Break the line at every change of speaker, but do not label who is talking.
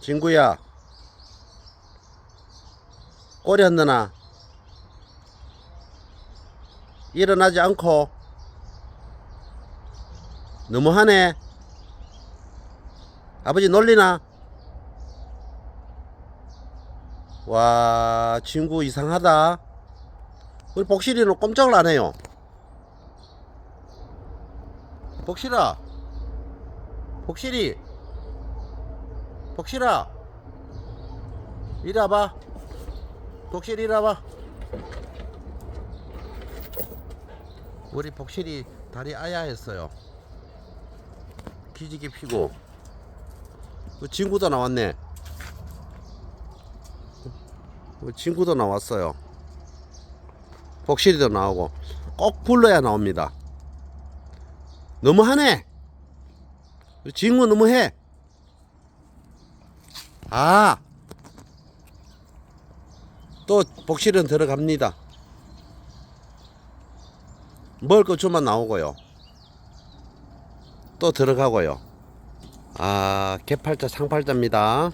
친구야. 꼬리 흔드나. 일어나지 않고. 너무하네. 아버지 놀리나? 와 친구 이상하다. 우리 복실이는 꼼짝을 안 해요. 복실아. 복실이 복실아. 이리 와봐. 복실이 이리 와봐. 우리 복실이 다리 아야했어요. 기지개 피고. 그 친구도 나왔네. 그 친구도 나왔어요. 복실이도 나오고 꼭 불러야 나옵니다. 너무하네. 그 친구 너무해 아, 또 복실은 들어갑니다. 먹을 거 주면 나오고요. 또 들어가고요. 아, 개팔자, 상팔자입니다.